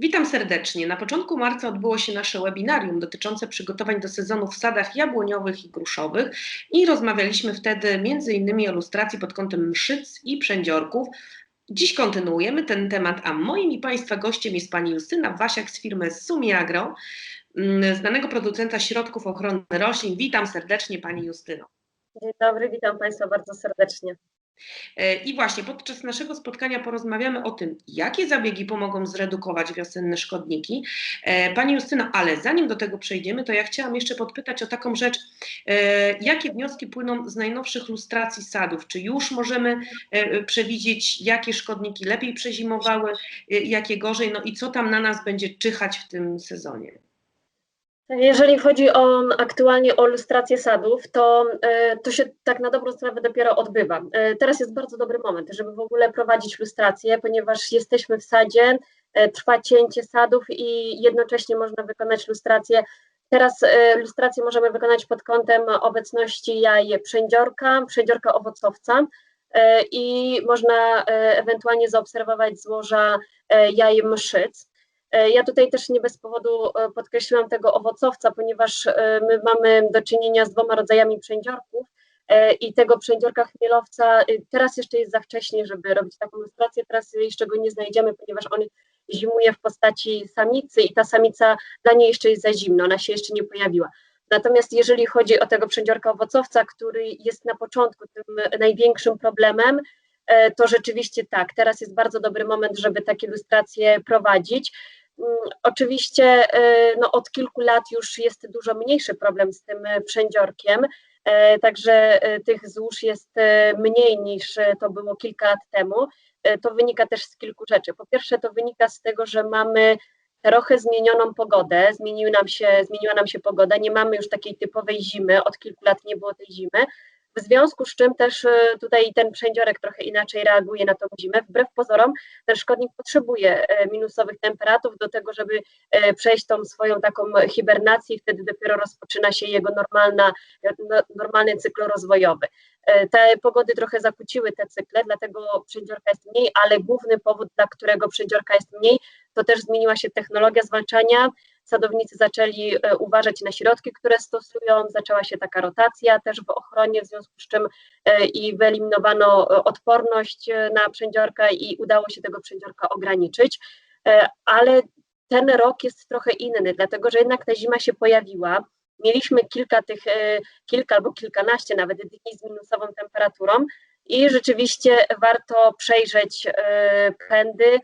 Witam serdecznie. Na początku marca odbyło się nasze webinarium dotyczące przygotowań do sezonu w sadach jabłoniowych i gruszowych i rozmawialiśmy wtedy m.in. o lustracji pod kątem mszyc i przędziorków. Dziś kontynuujemy ten temat, a moim i Państwa gościem jest Pani Justyna Wasiak z firmy Sumiagro, mm, znanego producenta środków ochrony roślin. Witam serdecznie Pani Justyno. Dzień dobry, witam Państwa bardzo serdecznie. E, I właśnie podczas naszego spotkania porozmawiamy o tym, jakie zabiegi pomogą zredukować wiosenne szkodniki. E, pani Justyno, ale zanim do tego przejdziemy, to ja chciałam jeszcze podpytać o taką rzecz, e, jakie wnioski płyną z najnowszych lustracji sadów? Czy już możemy przewidzieć, jakie szkodniki lepiej przezimowały, jakie gorzej, no i co tam na nas będzie czyhać w tym sezonie? Jeżeli chodzi o aktualnie o lustrację sadów, to, e, to się tak na dobrą sprawę dopiero odbywa. E, teraz jest bardzo dobry moment, żeby w ogóle prowadzić lustrację, ponieważ jesteśmy w sadzie, e, trwa cięcie sadów i jednocześnie można wykonać lustrację. Teraz lustrację możemy wykonać pod kątem obecności jaj przędziorka, przędziorka owocowca i można ewentualnie zaobserwować złoża jaj mszyc. E, ja tutaj też nie bez powodu e, podkreśliłam tego owocowca, ponieważ e, my mamy do czynienia z dwoma rodzajami przędziorków i tego przędziorka chmielowca teraz jeszcze jest za wcześnie, żeby robić taką ilustrację, teraz jeszcze go nie znajdziemy, ponieważ on zimuje w postaci samicy i ta samica dla niej jeszcze jest za zimno, ona się jeszcze nie pojawiła. Natomiast jeżeli chodzi o tego przędziorka owocowca, który jest na początku tym największym problemem, to rzeczywiście tak, teraz jest bardzo dobry moment, żeby takie ilustracje prowadzić. Mm, oczywiście y, no, od kilku lat już jest dużo mniejszy problem z tym y, przędziorkiem, y, także tych złóż jest mniej niż to było kilka lat temu. To wynika też z kilku rzeczy. Po pierwsze, to wynika z tego, że mamy trochę zmienioną pogodę, nam się, zmieniła nam się pogoda, nie mamy już takiej typowej zimy, od kilku lat nie było tej zimy, w związku z czym też e, tutaj ten przędziorek trochę inaczej reaguje na tą zimę. Wbrew pozorom ten szkodnik potrzebuje e, minusowych temperatur do tego, żeby e, przejść tą swoją taką hibernację i wtedy dopiero rozpoczyna się jego normalna, no, normalny cykl rozwojowy. Te pogody trochę zakłóciły te cykle, dlatego przędziorka jest mniej, ale główny powód, dla którego przędziorka jest mniej, to też zmieniła się technologia zwalczania, sadownicy zaczęli e, uważać na środki, które stosują, zaczęła się taka rotacja też w ochronie, w związku z czym e, i wyeliminowano e, odporność na przędziorka i udało się tego przędziorka ograniczyć, ale ten rok jest trochę inny, dlatego że jednak ta zima się pojawiła, mieliśmy kilka tych, kilka albo kilkanaście nawet dni z minusową temperaturą i rzeczywiście warto przejrzeć pędy,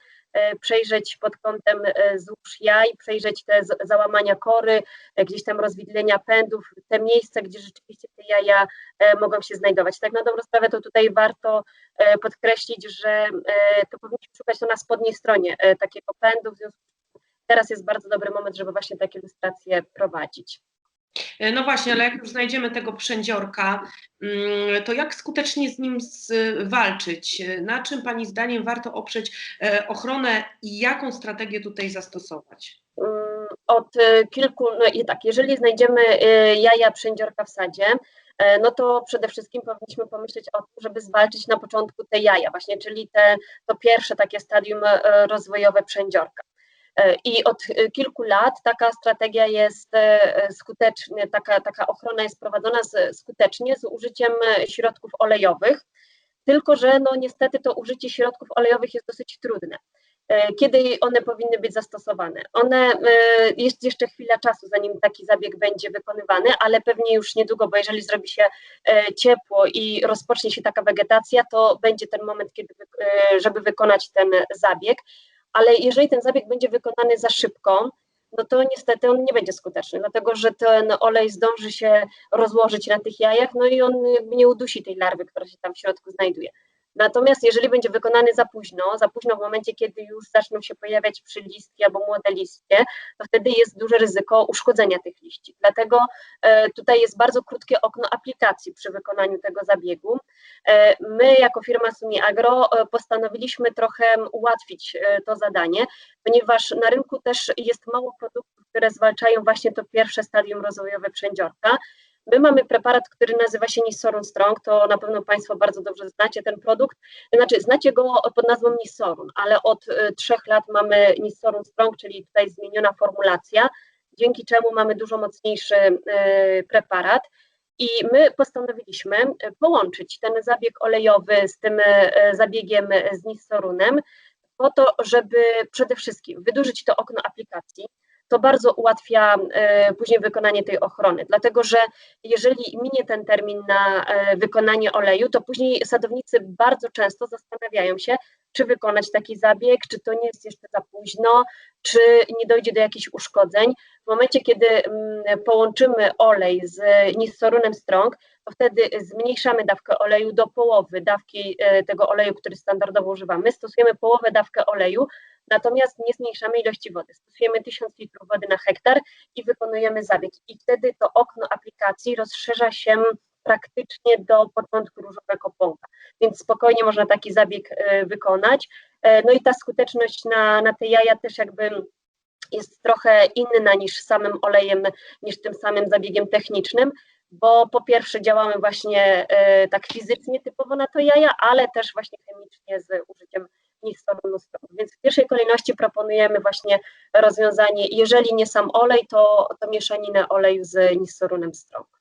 przejrzeć pod kątem e, złóż jaj, przejrzeć te załamania kory, e, gdzieś tam rozwidlenia pędów, te miejsca, gdzie rzeczywiście te jaja mogą się znajdować. Tak na dobrą sprawę to tutaj warto podkreślić, że to powinniśmy szukać to na spodniej stronie takiego pędu, w związku teraz jest bardzo dobry moment, żeby właśnie takie ilustracje prowadzić. E, no właśnie, ale jak już znajdziemy tego przędziorka, mm, to jak skutecznie z nim walczyć? Na czym Pani zdaniem warto oprzeć e, ochronę i jaką strategię tutaj zastosować? Mm, od e, kilku, no i tak, jeżeli znajdziemy jaja przędziorka w sadzie, no to przede wszystkim powinniśmy pomyśleć o tym, żeby zwalczyć na początku te jaja, właśnie, czyli te, to pierwsze takie stadium rozwojowe przędziorka. E, I od e, kilku lat taka strategia jest e, skutecznie, taka, taka ochrona jest prowadzona z, skutecznie z użyciem środków olejowych, tylko że no niestety to użycie środków olejowych jest dosyć trudne. Kiedy one powinny być zastosowane? One jest jeszcze chwila czasu, zanim taki zabieg będzie wykonywany, ale pewnie już niedługo, bo jeżeli zrobi się ciepło i rozpocznie się taka wegetacja, to będzie ten moment, kiedy, żeby wykonać ten zabieg ale jeżeli ten zabieg będzie wykonany za szybko, no to niestety on nie będzie skuteczny, dlatego że ten olej zdąży się rozłożyć na tych jajach, no i on nie udusi tej larwy, która się tam w środku znajduje. Natomiast jeżeli będzie wykonany za późno, za późno w momencie, kiedy już zaczną się pojawiać przylistki albo młode liście, to wtedy jest duże ryzyko uszkodzenia tych liści. Dlatego e, tutaj jest bardzo krótkie okno aplikacji przy wykonaniu tego zabiegu. E, my jako firma Sumi Agro e, postanowiliśmy trochę ułatwić to zadanie, ponieważ na rynku też jest mało produktów, które zwalczają właśnie to pierwsze stadium rozwojowe przędziorka. My mamy preparat, który nazywa się Nissorun Strong, to na pewno Państwo bardzo dobrze znacie ten produkt, znaczy znacie go pod nazwą Nissorun, ale od y, trzech lat mamy Nissorun Strong, czyli tutaj zmieniona formulacja, dzięki czemu mamy dużo mocniejszy y, preparat. I my postanowiliśmy połączyć ten zabieg olejowy z tym zabiegiem z Nissorunem, po to, żeby przede wszystkim wydłużyć to okno aplikacji, to bardzo ułatwia e, później wykonanie tej ochrony, dlatego że jeżeli minie ten termin na e, wykonanie oleju, to później sadownicy bardzo często zastanawiają się, czy wykonać taki zabieg, czy to nie jest jeszcze za późno, czy nie dojdzie do jakichś uszkodzeń. W momencie, kiedy mm, połączymy olej z nistorunem strong, to wtedy zmniejszamy dawkę oleju do połowy dawki e, tego oleju, który standardowo używamy. Stosujemy połowę dawkę oleju, natomiast nie zmniejszamy ilości wody. Stosujemy 1000 litrów wody na hektar i wykonujemy zabieg. I wtedy to okno aplikacji rozszerza się praktycznie do początku różowego pąka, więc spokojnie można taki zabieg e, wykonać. E, no i ta skuteczność na, na te jaja też jakby jest trochę inna niż samym olejem, niż tym samym zabiegiem technicznym, bo po pierwsze działamy właśnie e, tak fizycznie typowo na to jaja, ale też właśnie chemicznie z użyciem nistorunu Więc w pierwszej kolejności proponujemy właśnie rozwiązanie, jeżeli nie sam olej, to, to mieszaninę oleju z nistorunem strong.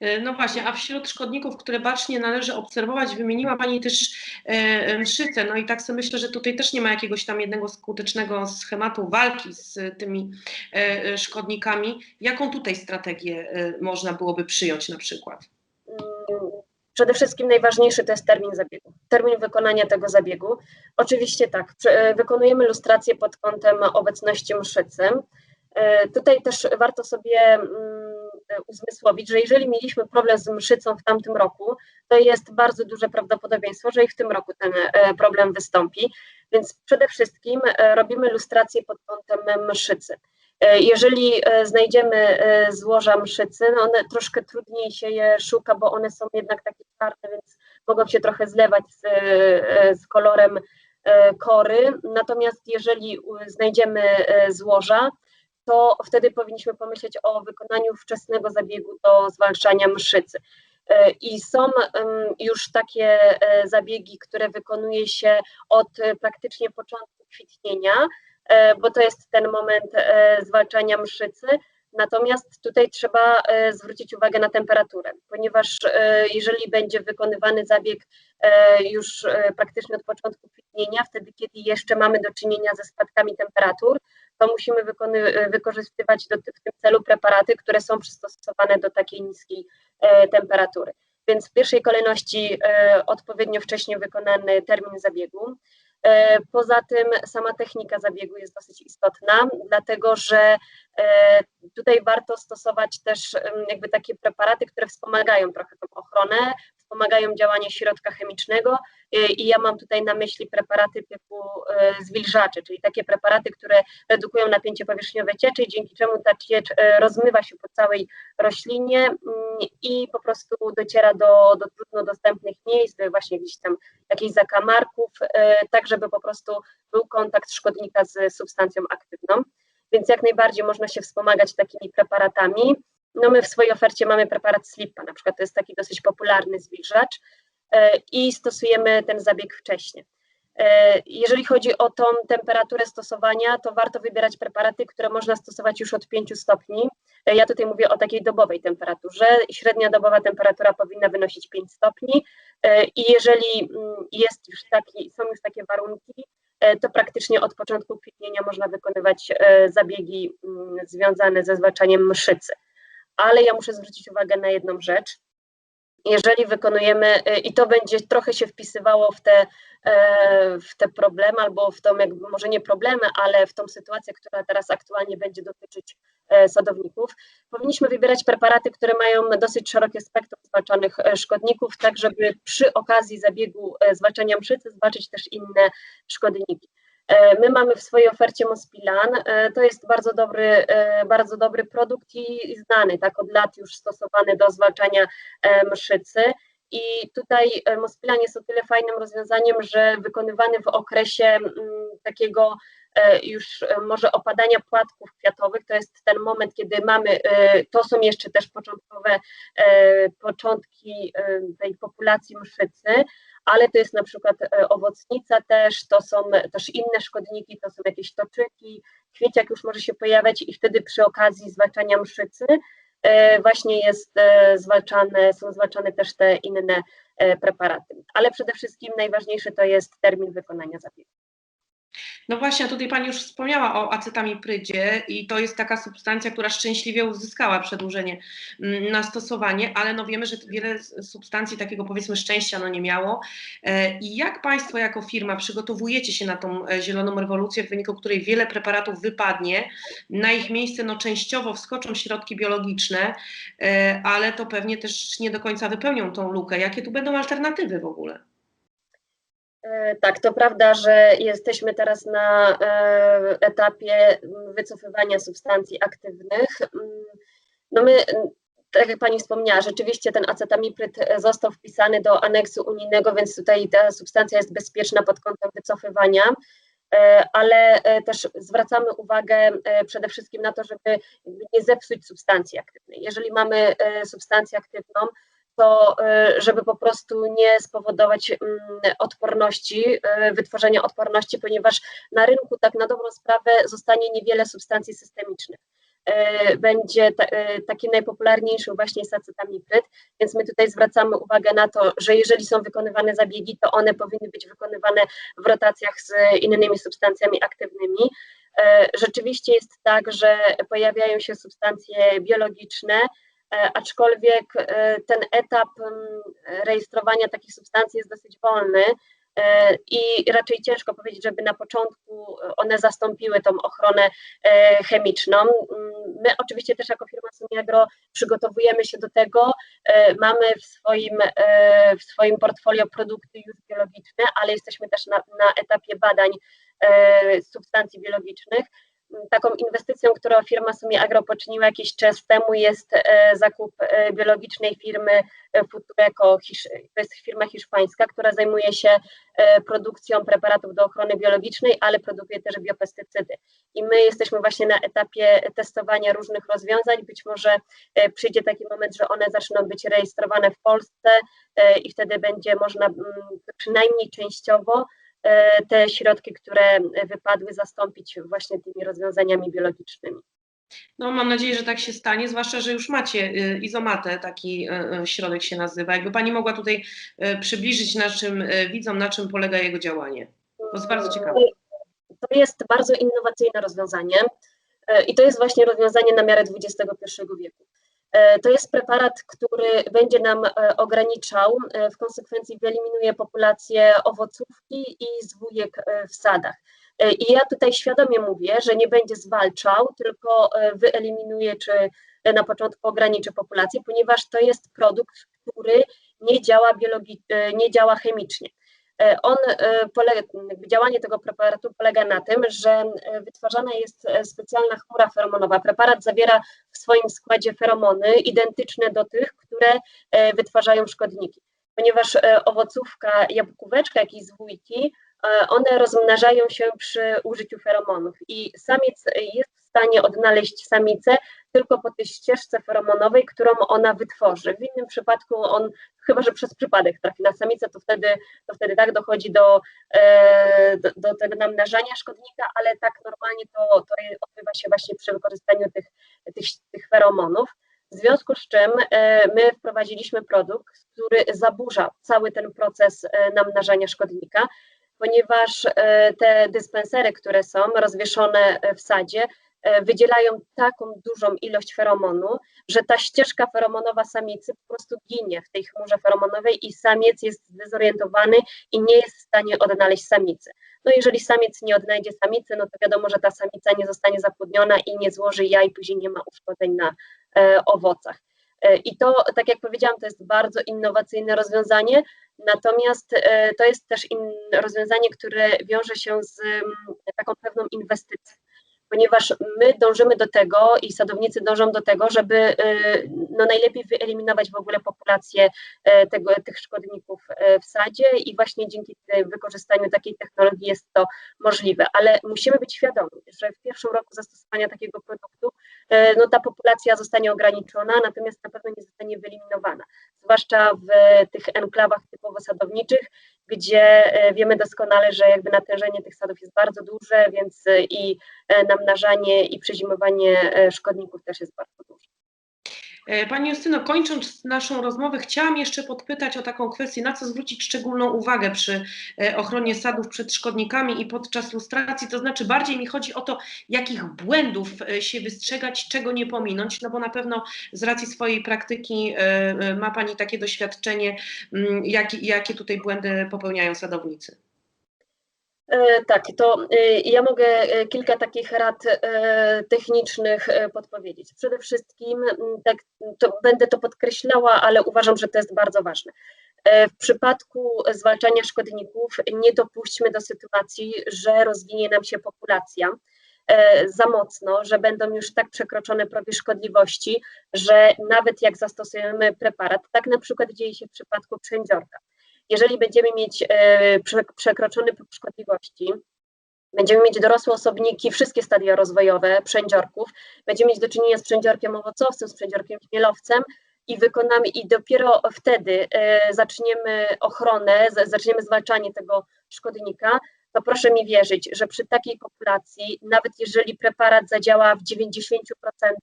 E, no właśnie, a wśród szkodników, które bacznie należy obserwować, wymieniła Pani też e, mszycę. No i tak sobie myślę, że tutaj też nie ma jakiegoś tam jednego skutecznego schematu walki z tymi e, szkodnikami. Jaką tutaj strategię można byłoby przyjąć na przykład? Przede wszystkim najważniejszy to jest termin zabiegu, termin wykonania tego zabiegu. Oczywiście tak, wykonujemy lustrację pod kątem obecności mszycy. Tutaj też warto sobie mm, uzmysłowić, że jeżeli mieliśmy problem z mszycą w tamtym roku, to jest bardzo duże prawdopodobieństwo, że i w tym roku ten e, problem wystąpi. Więc przede wszystkim e, robimy lustrację pod kątem mszycy. E, jeżeli znajdziemy złoża mszycy, no one troszkę trudniej się je szuka, bo one są jednak takie czarne, więc mogą się trochę zlewać z, z kolorem kory. Natomiast jeżeli znajdziemy złoża, to wtedy powinniśmy pomyśleć o wykonaniu wczesnego zabiegu do zwalczania mszycy. E, I są już takie e, zabiegi, które wykonuje się od e, praktycznie początku kwitnienia, bo to jest ten moment zwalczania mszycy. Natomiast tutaj trzeba zwrócić uwagę na temperaturę, ponieważ jeżeli będzie wykonywany zabieg już praktycznie od początku kwitnienia, wtedy kiedy jeszcze mamy do czynienia ze spadkami temperatur, to musimy wykorzystywać do, w tym celu preparaty, które są przystosowane do takiej niskiej e, temperatury. Więc w pierwszej kolejności e, odpowiednio wcześnie wykonany termin zabiegu. E, poza tym sama technika zabiegu jest dosyć istotna, dlatego że tutaj warto stosować też jakby takie preparaty, które wspomagają trochę tą ochronę, wspomagają działanie środka chemicznego i ja mam tutaj na myśli preparaty typu y, zwilżacze, czyli takie preparaty, które redukują napięcie powierzchniowe cieczy, dzięki czemu ta ciecz y, rozmywa się po całej roślinie mm, i po prostu dociera do, do trudno dostępnych miejsc, właśnie gdzieś tam jakichś zakamarków, tak żeby po prostu był kontakt szkodnika z substancją aktywną. Więc jak najbardziej można się wspomagać takimi preparatami. No my w swojej ofercie mamy preparat Slipa, na przykład to jest taki dosyć popularny zwilżacz e, i stosujemy ten zabieg wcześniej. E, jeżeli chodzi o tą temperaturę stosowania, to warto wybierać preparaty, które można stosować już od 5 stopni. E, ja tutaj mówię o takiej dobowej temperaturze. Średnia dobowa temperatura powinna wynosić 5 stopni i jeżeli mm, jest już taki, są już takie warunki, to praktycznie od początku kwitnienia można wykonywać zabiegi mm, związane ze zwalczaniem mszycy ale ja muszę zwrócić uwagę na jedną rzecz. Jeżeli wykonujemy, y, i to będzie trochę się wpisywało w te, e, w te problemy, albo w tą, jakby może nie problemy, ale w tą sytuację, która teraz aktualnie będzie dotyczyć e, sadowników, powinniśmy wybierać preparaty, które mają dosyć szerokie spektrum zwalczanych e, szkodników, tak żeby przy okazji zabiegu zwalczania mszycy zwalczyć też inne szkodniki. E, my mamy w swojej ofercie Mospilan. E, to jest bardzo dobry, e, bardzo dobry produkt i znany, tak od lat już stosowany do zwalczania mszycy. I tutaj Mospilan jest o tyle fajnym rozwiązaniem, że wykonywany w okresie mm, takiego już może opadania płatków kwiatowych, to jest ten moment, kiedy mamy, to są jeszcze też początkowe początki tej populacji mszycy, ale to jest na przykład owocnica też, to są też inne szkodniki, to są jakieś toczyki, kwieciak już może się pojawiać i wtedy przy okazji zwalczania mszycy E, właśnie jest e, zwalczane, są zwalczane też te inne e, preparaty. Ale przede wszystkim najważniejszy to jest termin wykonania zabiegu. No właśnie, tutaj Pani już wspomniała o acetamiprydzie i to jest taka substancja, która szczęśliwie uzyskała przedłużenie mm, na stosowanie, ale no wiemy, że wiele substancji takiego powiedzmy szczęścia no nie miało. E, I jak Państwo jako firma przygotowujecie się na tą e, zieloną rewolucję, w wyniku której wiele preparatów wypadnie, na ich miejsce no częściowo wskoczą środki biologiczne, e, ale to pewnie też nie do końca wypełnią tą lukę. Jakie tu będą alternatywy w ogóle? E, tak, to prawda, że jesteśmy teraz na e, etapie wycofywania substancji aktywnych. Mm, no my, tak jak Pani wspomniała, rzeczywiście ten acetamipryt został wpisany do aneksu unijnego, więc tutaj ta substancja jest bezpieczna pod kątem wycofywania, e, ale też zwracamy uwagę przede wszystkim na to, żeby nie zepsuć substancji aktywnej. Jeżeli mamy substancję aktywną, to e, żeby po prostu nie spowodować mm, odporności, e, wytworzenia odporności, ponieważ na rynku tak na dobrą sprawę zostanie niewiele substancji systemicznych. E, będzie taki najpopularniejszy właśnie sacetamipryt, więc my tutaj zwracamy uwagę na to, że jeżeli są wykonywane zabiegi, to one powinny być wykonywane w rotacjach z innymi substancjami aktywnymi. Rzeczywiście jest tak, że pojawiają się substancje biologiczne, aczkolwiek e, ten etap rejestrowania takich substancji jest dosyć wolny e, i raczej ciężko powiedzieć, żeby na początku one zastąpiły tą ochronę chemiczną. My oczywiście też jako firma Sumiagro przygotowujemy się do tego, mamy w swoim, w swoim portfolio produkty już biologiczne, ale jesteśmy też na, na etapie badań substancji biologicznych, taką inwestycją, którą firma Sumie Agro poczyniła jakiś czas temu jest e, zakup e, biologicznej firmy e, Futureco, to jest firma hiszpańska, która zajmuje się produkcją preparatów do ochrony biologicznej, ale produkuje też biopestycydy. I my jesteśmy właśnie na etapie testowania różnych rozwiązań, być może przyjdzie taki moment, że one zaczną być rejestrowane w Polsce i wtedy będzie można mm, przynajmniej częściowo te środki, które wypadły, zastąpić właśnie tymi rozwiązaniami biologicznymi. No, mam nadzieję, że tak się stanie, zwłaszcza, że już macie y, izomatę, taki y, środek się nazywa. Jakby Pani mogła tutaj przybliżyć naszym widzom, na czym polega jego działanie. To jest bardzo ciekawe. To jest bardzo innowacyjne rozwiązanie i to jest właśnie rozwiązanie na miarę XXI wieku. E, to jest preparat, który będzie nam e, ograniczał, e, w konsekwencji wyeliminuje populację owocówki i zwójek w sadach. I ja tutaj świadomie mówię, że nie będzie zwalczał, tylko wyeliminuje czy na początku ograniczy populację, ponieważ to jest produkt, który nie działa, biologi- nie działa chemicznie. E, on e, polega, działanie tego preparatu polega na tym, że e, wytwarzana jest specjalna chmura feromonowa. Preparat zawiera w swoim składzie feromony identyczne do tych, które wytwarzają szkodniki. Ponieważ owocówka, jabłkóweczka, jak i zwójki, one rozmnażają się przy użyciu feromonów i samiec jest w stanie odnaleźć samicę tylko po tej ścieżce feromonowej, którą ona wytworzy. W innym przypadku on, chyba że przez przypadek trafi na samicę, to wtedy, to wtedy tak dochodzi do, e, do, do tego namnażania szkodnika, ale tak normalnie to, to odbywa się właśnie przy wykorzystaniu tych, tych, tych feromonów. W związku z czym e, my wprowadziliśmy produkt, który zaburza cały ten proces e, namnażania szkodnika, ponieważ te dyspensery, które są rozwieszone w sadzie, E, wydzielają taką dużą ilość feromonu, że ta ścieżka feromonowa samicy po prostu ginie w tej chmurze feromonowej i samiec jest zdezorientowany i nie jest w stanie odnaleźć samicy. No jeżeli samiec nie odnajdzie samicy, no to wiadomo, że ta samica nie zostanie zapłodniona i nie złoży jaj, później nie ma uszkodzeń na e, owocach. E, I to, tak jak powiedziałam, to jest bardzo innowacyjne rozwiązanie, natomiast e, to jest też rozwiązanie, które wiąże się z m, taką pewną inwestycją ponieważ my dążymy do tego i sadownicy dążą do tego, żeby y, no, najlepiej wyeliminować w ogóle populację e, tego, tych szkodników e, w sadzie i właśnie dzięki wykorzystaniu takiej technologii jest to możliwe, ale musimy być świadomi, że w pierwszym roku zastosowania takiego produktu e, no, ta populacja zostanie ograniczona, natomiast na pewno nie zostanie wyeliminowana, zwłaszcza w tych enklawach typowo sadowniczych, gdzie e, wiemy doskonale, że jakby natężenie tych sadów jest bardzo duże, więc e, i e, namnażanie i przezimowanie szkodników też jest bardzo duże. E, Pani Justyno, kończąc naszą rozmowę, chciałam jeszcze podpytać o taką kwestię, na co zwrócić szczególną uwagę przy e, ochronie sadów przed szkodnikami i podczas lustracji, to znaczy bardziej mi chodzi o to, jakich błędów e, się wystrzegać, czego nie pominąć, no bo na pewno z racji swojej praktyki ma Pani takie doświadczenie, mm, jakie, jakie tutaj błędy popełniają sadownicy. E, Tak, to e, ja mogę e, kilka takich rad technicznych podpowiedzieć. Przede wszystkim, tak, to będę to podkreślała, ale uważam, że to jest bardzo ważne. W przypadku zwalczania szkodników nie dopuśćmy do sytuacji, że rozwinie nam się populacja za mocno, że będą już tak przekroczone progi szkodliwości, że nawet jak zastosujemy preparat, tak na przykład dzieje się w przypadku przędziorka. Jeżeli będziemy mieć e, prze- przekroczony próg szkodliwości, będziemy mieć dorosłe osobniki, wszystkie stadia rozwojowe przędziorków, będziemy mieć do czynienia z przędziorkiem owocowcem, z przędziorkiem chmielowcem i wykonamy i dopiero wtedy e, zaczniemy ochronę, zaczniemy zwalczanie tego szkodnika, to proszę mi wierzyć, że przy takiej populacji, nawet jeżeli preparat zadziała w 90%,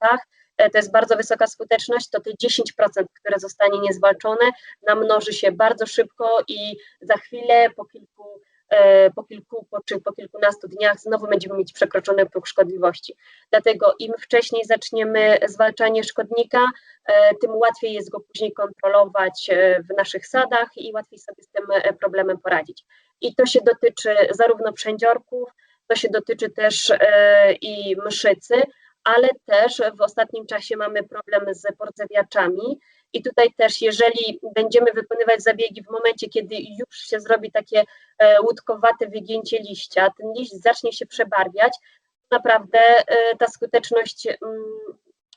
e, to jest bardzo wysoka skuteczność, to te 10%, które zostanie niezwalczone, namnoży się bardzo szybko i za chwilę po kilku, e, po kilku po, czy po kilkunastu dniach znowu będziemy mieć przekroczony próg szkodliwości. Dlatego im wcześniej zaczniemy zwalczanie szkodnika, e, tym łatwiej jest go później kontrolować e, w naszych sadach i łatwiej sobie z tym e, problemem poradzić. I to się dotyczy zarówno przędziorków, to się dotyczy też e, i mszycy, ale też w ostatnim czasie mamy problem z pordzewiaczami. I tutaj też, jeżeli będziemy wykonywać zabiegi w momencie, kiedy już się zrobi takie e, łódkowate wygięcie liścia, ten liść zacznie się przebarwiać, naprawdę e, ta skuteczność mm,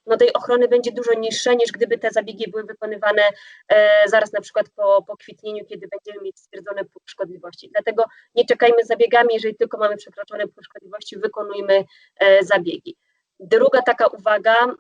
no, tej ochrony będzie dużo niższa, niż gdyby te zabiegi były wykonywane e, zaraz na przykład po, po kwitnieniu, kiedy będziemy mieć stwierdzony próg szkodliwości. Dlatego nie czekajmy z zabiegami, jeżeli tylko mamy przekroczony próg szkodliwości, wykonujmy zabiegi. Druga taka uwaga, mm,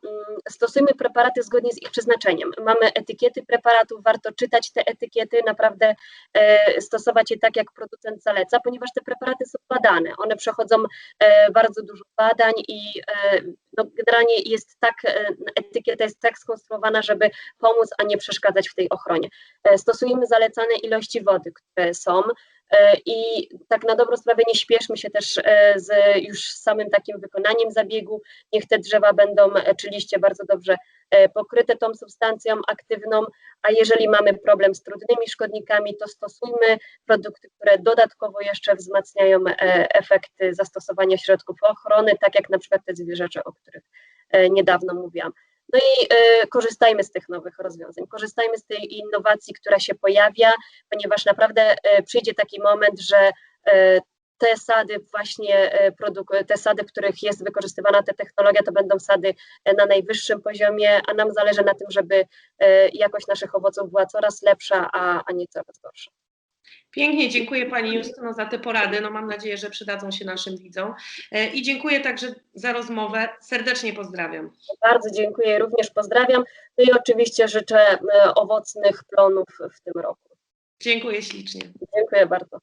stosujmy preparaty zgodnie z ich przeznaczeniem. Mamy etykiety preparatów, warto czytać te etykiety, naprawdę e, stosować je tak, jak producent zaleca, ponieważ te preparaty są badane. One przechodzą e, bardzo dużo badań i e, no, generalnie jest tak, e, etykieta jest tak skonstruowana, żeby pomóc, a nie przeszkadzać w tej ochronie. E, Stosujemy zalecane ilości wody, które są. E, I tak na dobrą sprawę nie śpieszmy się też z już samym takim wykonaniem zabiegu. Niech te drzewa będą, czy liście bardzo dobrze pokryte tą substancją aktywną, a jeżeli mamy problem z trudnymi szkodnikami, to stosujmy produkty, które dodatkowo jeszcze wzmacniają e, efekty zastosowania środków ochrony, tak jak na przykład te zwierzacze, o których e, niedawno mówiłam. No i e, korzystajmy z tych nowych rozwiązań, korzystajmy z tej innowacji, która się pojawia, ponieważ naprawdę e, przyjdzie taki moment, że e, te sady właśnie, e, te sady, w których jest wykorzystywana ta technologia, to będą sady e, na najwyższym poziomie, a nam zależy na tym, żeby e, jakość naszych owoców była coraz lepsza, a, a nie coraz gorsza. Pięknie dziękuję Pani Justyno za te porady. No mam nadzieję, że przydadzą się naszym widzom. I dziękuję także za rozmowę. Serdecznie pozdrawiam. Bardzo dziękuję, również pozdrawiam. No i oczywiście życzę owocnych plonów w tym roku. Dziękuję ślicznie. Dziękuję bardzo.